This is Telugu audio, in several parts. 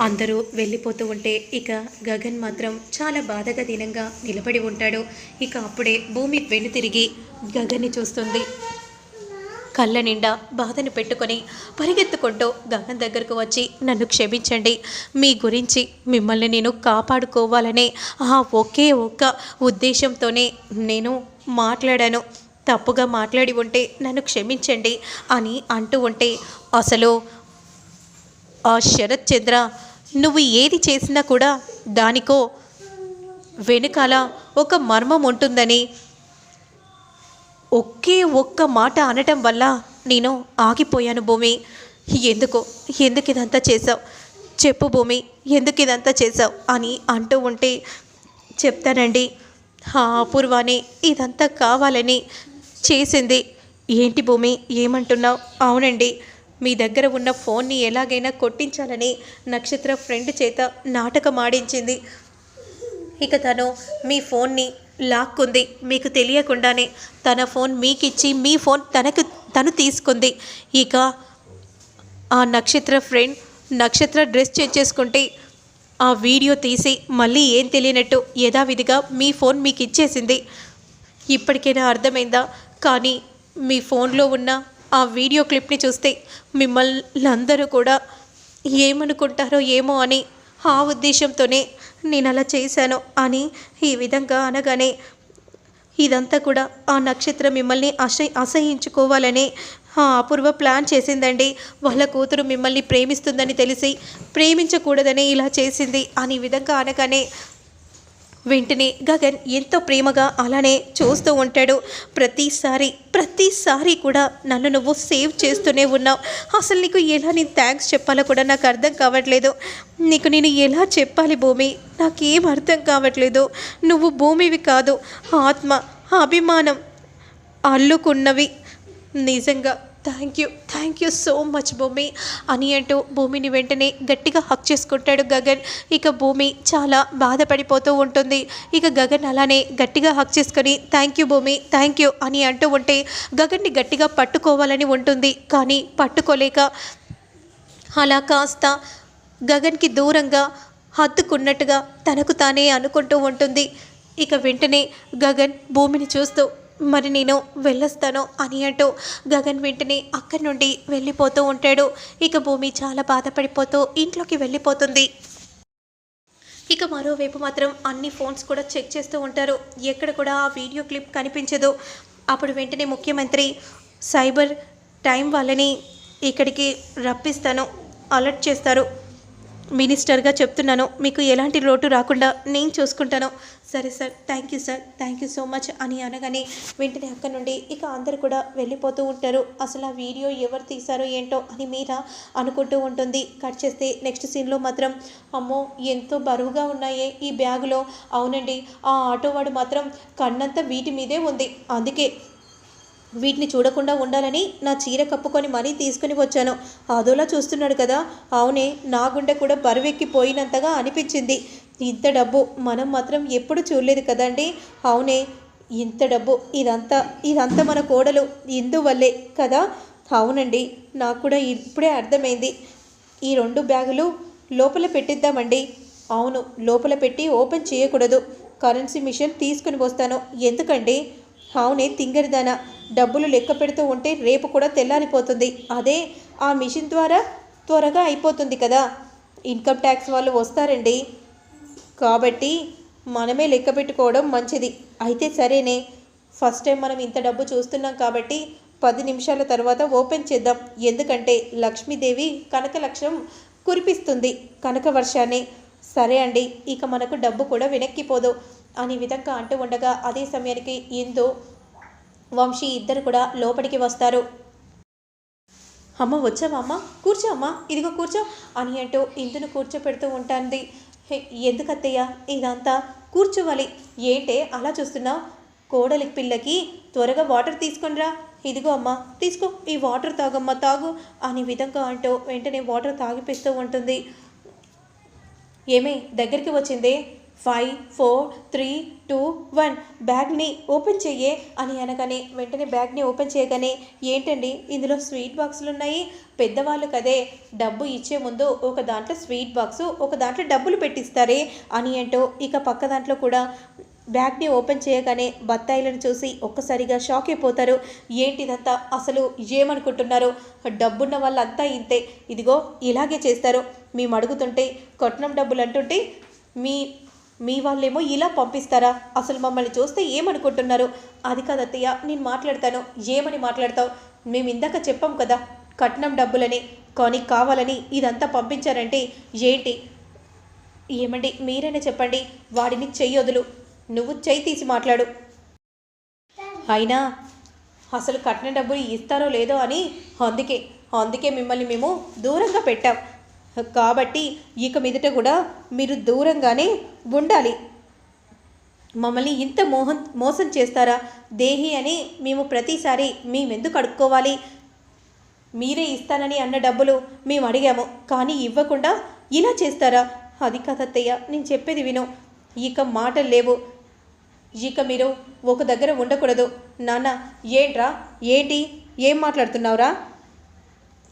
అందరూ వెళ్ళిపోతూ ఉంటే ఇక గగన్ మాత్రం చాలా బాధగా దీనంగా నిలబడి ఉంటాడు. ఇక అప్పుడే భూమి వెనుతిరిగి గగన్ని చూస్తుంది. కళ్ళ నిండా బాధను పెట్టుకొని పరిగెత్తుకుంటూ గగన్ దగ్గరకు వచ్చి నన్ను క్షమించండి. మీ గురించి మిమ్మల్ని నేను కాపాడుకోవాలనే ఆ ఒకే ఒక్క ఉద్దేశంతోనే నేను మాట్లాడాను. తప్పుగా మాట్లాడి ఉంటే నన్ను క్షమించండి అని అంటూ ఉంటే అసలు ఆ శరత్ చంద్ర నువ్వు ఏది చేసినా కూడా దానికో వెనుకాల ఒక మర్మం ఉంటుందని. ఒకే ఒక్క మాట అనటం వల్ల నేను ఆగిపోయాను భూమి. ఎందుకు? ఎందుకు ఇదంతా చేసావు చెప్పు భూమి ఎందుకు ఇదంతా చేసావు అని అంటూ ఉంటే చెప్తానండి. అపూర్వాని ఇదంతా కావాలని చేసింది. ఏంటి భూమి ఏమంటున్నావు? అవునండి. మీ దగ్గర ఉన్న ఫోన్ని ఎలాగైనా కొట్టించాలని నక్షత్ర ఫ్రెండ్ చేత నాటకం ఆడించింది ఇక తను మీ ఫోన్ని లాక్కుంది. మీకు తెలియకుండానే తన ఫోన్ మీకు ఇచ్చి మీ ఫోన్ తనకు తను తీసుకుంది. ఇక ఆ నక్షత్ర ఫ్రెండ్ నక్షత్ర డ్రెస్ చేంజ్ చేసుకుంటే ఆ వీడియో తీసి మళ్ళీ ఏం తెలియనట్టు యథావిధిగా మీ ఫోన్ మీకు ఇచ్చేసింది ఇప్పటికైనా అర్థమైందా? కానీ మీ ఫోన్లో ఉన్న ఆ వీడియో క్లిప్ని చూస్తే మిమ్మల్ని అందరూ కూడా ఏమనుకుంటారో ఏమో అని ఆ ఉద్దేశంతోనే నేను అలా చేశాను అని ఈ విధంగా అనగానే ఇదంతా కూడా ఆ నక్షత్రం మిమ్మల్ని అసహ అసహించుకోవాలని అపూర్వ ప్లాన్ చేసిందండి. వాళ్ళ కూతురు మిమ్మల్ని ప్రేమిస్తుందని తెలిసి ప్రేమించకూడదని ఇలా చేసింది అని విధంగా అనగానే వెంటనే గగన్ ఎంతో ప్రేమగా అలానే చూస్తూ ఉంటాడు. ప్రతిసారి ప్రతిసారి కూడా నన్ను నువ్వు సేవ్ చేస్తూనే ఉన్నావు. అసలు నీకు ఎలా నేను థ్యాంక్స్ చెప్పాలో కూడా నాకు అర్థం కావట్లేదు. నీకు నేను ఎలా చెప్పాలి భూమి? నాకేం అర్థం కావట్లేదు. నువ్వు భూమివి కాదు. ఆత్మ అభిమానం అల్లుకున్నవి. నిజంగా thank you thank you so much Bhoomi. అని అంటూ భూమిని వెంటనే గట్టిగా హక్ చేసుకుంటాడు గగన్. ఇక భూమి చాలా బాధపడిపోతూ ఉంటుంది. ఇక గగన్ అలానే గట్టిగా హక్ చేసుకొని thank you Bhoomi thank you అని అంటూ ఉంటే గగన్ని గట్టిగా పట్టుకోవాలని ఉంటుంది. కానీ పట్టుకోలేక అలా కాస్త గగన్కి దూరంగా హత్తుకున్నట్టుగా తనకు తానే అనుకుంటూ ఉంటుంది. ఇక వెంటనే గగన్ భూమిని చూస్తూ మరి నేను వెళ్ళొస్తాను అని అంటూ గగన్ వెంటనే అక్కడి నుండి వెళ్ళిపోతూ ఉంటాడు. ఇక భూమి చాలా బాధపడిపోతూ ఇంట్లోకి వెళ్ళిపోతుంది. ఇక మరోవైపు మాత్రం అన్ని ఫోన్స్ కూడా చెక్ చేస్తూ ఉంటారు. ఎక్కడ కూడా ఆ వీడియో క్లిప్ కనిపించదు. అప్పుడు వెంటనే ముఖ్యమంత్రి సైబర్ టైం వాళ్ళని ఇక్కడికి రప్పిస్తాను అలర్ట్ చేస్తారు. మినిస్టర్గా చెప్తున్నాను. మీకు ఎలాంటి లోటు రాకుండా నేను చూసుకుంటాను. సరే sir thank you sir. Thank you so much అని అనగానే వెంటనే అక్కడ నుండి ఇక అందరు కూడా వెళ్ళిపోతూ ఉంటారు. అసలు ఆ వీడియో ఎవరు తీశారో ఏంటో అని మీరా అనుకుంటూ ఉంటుంది. కట్ చేస్తే నెక్స్ట్ సీన్లో మాత్రం అమ్మో ఎంతో బరువుగా ఉన్నాయే ఈ బ్యాగులో. అవునండి ఆ ఆటో వాడు మాత్రం కన్నంతా వీటి మీదే ఉంది. అందుకే వీటిని చూడకుండా ఉండాలని నా చీర కప్పుకొని మరీ తీసుకుని వచ్చాను. అదోలా చూస్తున్నాడు కదా. అవునే నా గుండె కూడా బరువెక్కిపోయినంతగా అనిపించింది. ఇంత డబ్బు మనం మాత్రం ఎప్పుడు చూడలేదు కదండి అవునే ఇంత డబ్బు ఇదంతా ఇదంతా మన కోడలు ఇందువల్లే కదా? అవునండి నాకు కూడా ఇప్పుడే అర్థమైంది. ఈ రెండు బ్యాగులు లోపల పెట్టిద్దామండి. అవును లోపల పెట్టి ఓపెన్ చేయకూడదు. కరెన్సీ మిషన్ తీసుకుని వస్తాను. ఎందుకండి? అవునే తింగరిదానా. డబ్బులు లెక్క పెడుతూ ఉంటే రేపు కూడా తెల్లారిపోతుంది. అదే ఆ మిషన్ ద్వారా త్వరగా అయిపోతుంది కదా. ఇన్కమ్ ట్యాక్స్ వాళ్ళు వస్తారండి. కాబట్టి మనమే లెక్క పెట్టుకోవడం మంచిది. అయితే సరేనే. ఫస్ట్ టైం మనం ఇంత డబ్బు చూస్తున్నాం కాబట్టి పది నిమిషాల తర్వాత ఓపెన్ చేద్దాం. ఎందుకంటే లక్ష్మీదేవి కనకలక్షం కురిపిస్తుంది. కనక వర్షాన్ని. సరే అండి. ఇక మనకు డబ్బు కూడా వెనక్కిపోదు అని విధంగా అంటూ ఉండగా అదే సమయానికి ఇందు వంశీ ఇద్దరు కూడా లోపలికి వస్తారు. అమ్మ వచ్చావా అమ్మ? కూర్చో అమ్మ ఇదిగో కూర్చో అని అంటూ ఇందును కూర్చోపెడుతూ ఉంటుంది. ఎందుకత్తయ్య? ఇదంతా కూర్చోవాలి. ఏంటే అలా చూస్తున్నావు? కోడలి పిల్లకి త్వరగా వాటర్ తీసుకొనిరా ఇదిగో అమ్మ తీసుకో ఈ వాటర్ తాగమ్మా తాగు అని విధంగా అంటూ వెంటనే వాటర్ తాగిపిస్తూ ఉంటుంది. ఏమే దగ్గరికి వచ్చిందే? Five four three two one. బ్యాగ్ని open చెయ్యే అని అనగానే వెంటనే బ్యాగ్ని ఓపెన్ చేయగానే ఏంటండి ఇందులో స్వీట్ బాక్సులు ఉన్నాయి? పెద్దవాళ్ళు కదే డబ్బు ఇచ్చే ముందు ఒక దాంట్లో స్వీట్ బాక్సు ఒక దాంట్లో డబ్బులు పెట్టిస్తారే అని అంటూ ఇక పక్క దాంట్లో కూడా బ్యాగ్ని ఓపెన్ చేయగానే బత్తాయిలను చూసి ఒక్కసారిగా షాక్ అయిపోతారు. ఏంటిదంతా అసలు ఏమనుకుంటున్నారు? డబ్బున్న వాళ్ళంతా ఇంతే. ఇదిగో ఇలాగే చేస్తారు. మేము అడుగుతుంటే కట్నం డబ్బులు అంటుంటే మీ మీ వాళ్ళేమో ఇలా పంపిస్తారా? అసలు మమ్మల్ని చూస్తే ఏమనుకుంటున్నారు? అది కాదత్తయ్య నేను మాట్లాడతాను. ఏమని మాట్లాడతావు? మేము ఇందాక చెప్పాం కదా కట్నం డబ్బులని కానీ కావాలని ఇదంతా పంపించారంటే ఏంటి? ఏమండి మీరైనా చెప్పండి. వాడిని చెయ్యొదులు నువ్వు చేయి తీసి మాట్లాడు. అయినా అసలు కట్నం డబ్బులు ఇస్తారో లేదో అని అందుకే అందుకే మిమ్మల్ని మేము దూరంగా పెట్టాం. కాబట్టి ఇక మీదట కూడా మీరు దూరంగానే ఉండాలి. మమ్మల్ని ఇంత మోహన్ మోసం చేస్తారా? దేహి అని మేము ప్రతిసారి మేమెందుకు అడుక్కోవాలి? మీరే ఇస్తానని అన్న డబ్బులు మేము అడిగాము కానీ ఇవ్వకుండా ఇలా చేస్తారా? అది కదత్తయ్య నేను చెప్పేది విను. ఇక మాటలు లేవు. ఇక మీరు ఒక దగ్గర ఉండకూడదు. నాన్న ఏంట్రా? ఏంటి? ఏం మాట్లాడుతున్నావురా?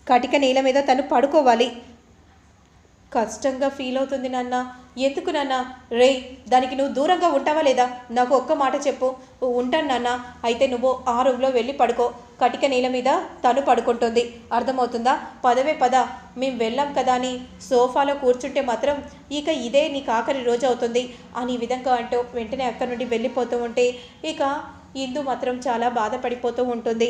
కటిక నేల మీద తను పడుకోవాలి. కష్టంగా ఫీల్ అవుతుంది నాన్న. ఎందుకు నాన్న? రే దానికి నువ్వు దూరంగా ఉంటావా లేదా? నాకు ఒక్క మాట చెప్పు. ఉంటాను నాన్న. అయితే నువ్వు ఆ రూమ్లో వెళ్ళి పడుకో. కటిక నేల మీద తను పడుకుంటుంది. అర్థమవుతుందా? పదవే పద. మేము వెళ్ళాం కదా అని సోఫాలో కూర్చుంటే మాత్రం ఇక ఇదే నీకు ఆఖరి రోజు అవుతుంది అని ఈ విధంగా అంటూ వెంటనే అక్కడి నుండి వెళ్ళిపోతూ ఉంటే ఇక ఇందు మాత్రం చాలా బాధపడిపోతూ ఉంటుంది.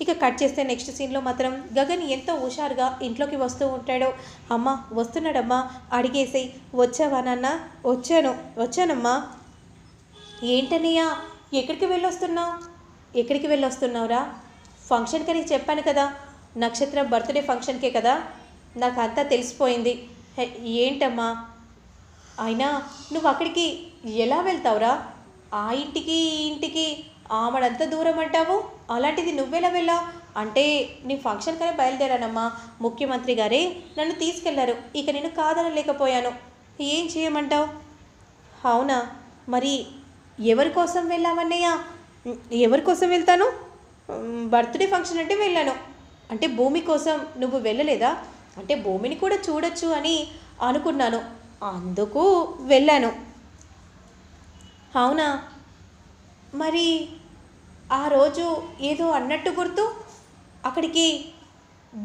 ఇక కట్ చేస్తే నెక్స్ట్ సీన్లో మాత్రం గగన్ ఎంతో హుషారుగా ఇంట్లోకి వస్తూ ఉంటాడు. అమ్మ వస్తున్నాడమ్మా అడిగేసి వచ్చావా నాన్న? వచ్చాను వచ్చానమ్మా. ఏంటన్నయ్యా ఎక్కడికి వెళ్ళొస్తున్నావు? ఎక్కడికి వెళ్ళొస్తున్నావురా? ఫంక్షన్కి అని చెప్పాను కదా నక్షత్రం బర్త్డే ఫంక్షన్కే కదా నాకు అంతా తెలిసిపోయింది ఏంటమ్మా? అయినా నువ్వు అక్కడికి ఎలా వెళ్తావురా? ఆ ఇంటికి ఈ ఇంటికి ఆమడంత దూరం అంటావు? అలాంటిది నువ్వెలా వెళ్ళా అంటే నీ ఫంక్షన్కనే బయలుదేరానమ్మా. ముఖ్యమంత్రి గారే నన్ను తీసుకెళ్ళారు. ఇక నేను కాదనలేకపోయాను. ఏం చేయమంటావు? అవునా? మరి ఎవరి కోసం వెళ్ళామన్నయ్య ఎవరి కోసం వెళ్తాను? బర్త్డే ఫంక్షన్ అంటే వెళ్ళాను. అంటే భూమి కోసం నువ్వు వెళ్ళలేదా? అంటే భూమిని కూడా చూడొచ్చు అని అనుకున్నాను. అందుకు వెళ్ళాను. అవునా? మరి ఆ రోజు ఏదో అన్నట్టు గుర్తు అక్కడికి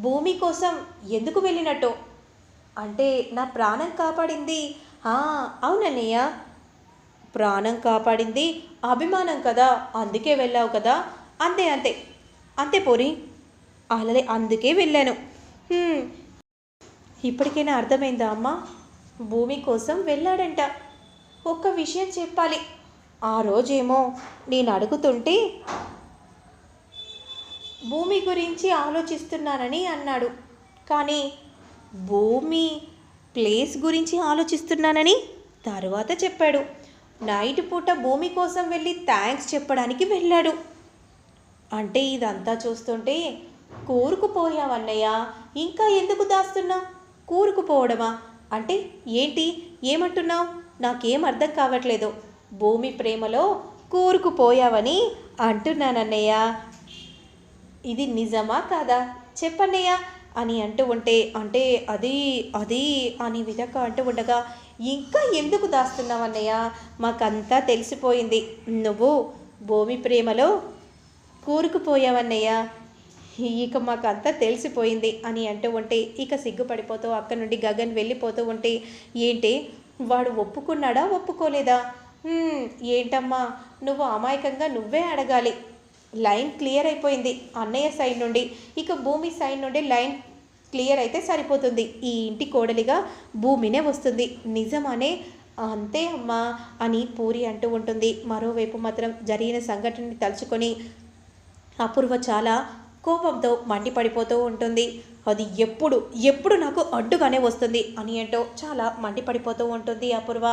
భూమి కోసం ఎందుకు వెళ్ళినట్టు? అంటే నా ప్రాణం కాపాడింది. అవునన్నయ్య. ప్రాణం కాపాడింది అభిమానం కదా అందుకే వెళ్ళావు కదా. అంతే అంతే. అంతే పోరి అలాగే అందుకే వెళ్ళాను. ఇప్పటికైనా అర్థమైందా అమ్మ? భూమి కోసం వెళ్ళాడంట. ఒక్క విషయం చెప్పాలి. ఆ రోజేమో నేను అడుగుతుంటే భూమి గురించి ఆలోచిస్తున్నానని అన్నాడు. కానీ భూమి ప్లేస్ గురించి ఆలోచిస్తున్నానని తర్వాత చెప్పాడు. నైట్ పూట భూమి కోసం వెళ్ళి థ్యాంక్స్ చెప్పడానికి వెళ్ళాడు. అంటే ఇదంతా చూస్తుంటే కూరుకుపోయావన్నయ్య ఇంకా ఎందుకు దాస్తున్నావు? కూరుకుపోవడమా? అంటే ఏంటి? ఏమంటున్నావు? నాకేం అర్థం కావట్లేదు. భూమి ప్రేమలో కూరుకుపోయావని అంటున్నానన్నయ్య. ఇది నిజమా కాదా? చెప్పన్నయ్య అని అంటూ ఉంటే అంటే అది అది అని విధంగా అంటూ ఉండగా ఇంకా ఎందుకు దాస్తున్నావన్నయ్య? మాకంతా తెలిసిపోయింది. నువ్వు భూమి ప్రేమలో కూరుకుపోయావన్నయ్య. ఇక మాకంతా తెలిసిపోయింది అని అంటూ ఉంటే ఇక సిగ్గుపడిపోతూ అక్కడి నుండి గగన్ వెళ్ళిపోతూ ఉంటే ఏంటి వాడు ఒప్పుకున్నాడా ఒప్పుకోలేదా? ఏంటమ్మా? నువ్వు అమాయకంగా నువ్వే అడగాలి. లైన్ క్లియర్ అయిపోయింది అన్నయ్య సైడ్ నుండి. ఇక భూమి సైడ్ నుండి లైన్ క్లియర్ అయితే సరిపోతుంది. ఈ ఇంటి కోడలిగా భూమినే వస్తుంది. నిజమనే? అంతే అమ్మా అని పూరి అంటూ ఉంటుంది. మరోవైపు మాత్రం జరిగిన సంఘటనని తలుచుకొని అపూర్వ చాలా కోపంతో మండిపడిపోతూ ఉంటుంది. అది ఎప్పుడు ఎప్పుడు నాకు అడ్డుగానే వస్తుంది అని ఏంటో చాలా మండిపడిపోతూ ఉంటుంది అపూర్వ.